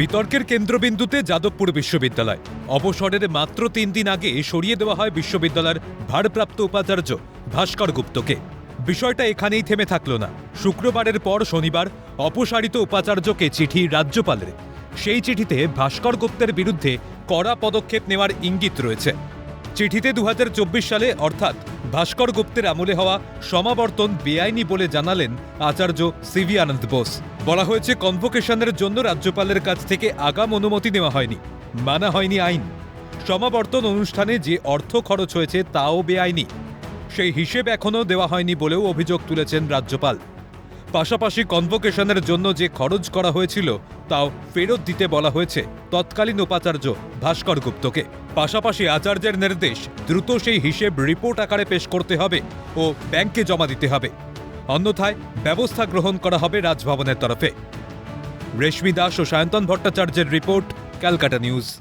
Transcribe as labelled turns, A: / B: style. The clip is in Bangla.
A: বিতর্কের কেন্দ্রবিন্দুতে যাদবপুর বিশ্ববিদ্যালয়। অবসরের মাত্র তিন দিন আগে সরিয়ে দেওয়া হয় বিশ্ববিদ্যালয়ের ভারপ্রাপ্ত উপাচার্য ভাস্কর গুপ্তকে। বিষয়টা এখানেই থেমে থাকল না। শুক্রবারের পর শনিবার অপসারিত উপাচার্যকে চিঠি রাজ্যপালের। সেই চিঠিতে ভাস্কর গুপ্তের বিরুদ্ধে কড়া পদক্ষেপ নেওয়ার ইঙ্গিত রয়েছে। চিঠিতে দু হাজার চব্বিশ সালে, অর্থাৎ ভাস্কর গুপ্তের আমলে হওয়া সমাবর্তন বেআইনি বলে জানালেন আচার্য সিভি আনন্দ বোস। বলা হয়েছে, কনভোকেশনের জন্য রাজ্যপালের কাছ থেকে আগাম অনুমতি নেওয়া হয়নি। মানা হয়নি আইন। সমাবর্তন অনুষ্ঠানে যে অর্থ খরচ হয়েছে তাও বেআইনি। সেই হিসেব এখনও দেওয়া হয়নি বলেও অভিযোগ তুলেছেন রাজ্যপাল। পাশাপাশি কনভোকেশনের জন্য যে খরচ করা হয়েছিল, তাও ফেরত দিতে বলা হয়েছে তৎকালীন উপাচার্য ভাস্কর গুপ্তকে। পাশাপাশি আচার্যের নির্দেশ, দ্রুত সেই হিসেব রিপোর্ট আকারে পেশ করতে হবে ও ব্যাংকে জমা দিতে হবে। অন্যথায় ব্যবস্থা গ্রহণ করা হবে রাজভবনের তরফে। রেশমি দাস ও সায়ন্তন ভট্টাচার্যের রিপোর্ট ক্যালকাটা নিউজ।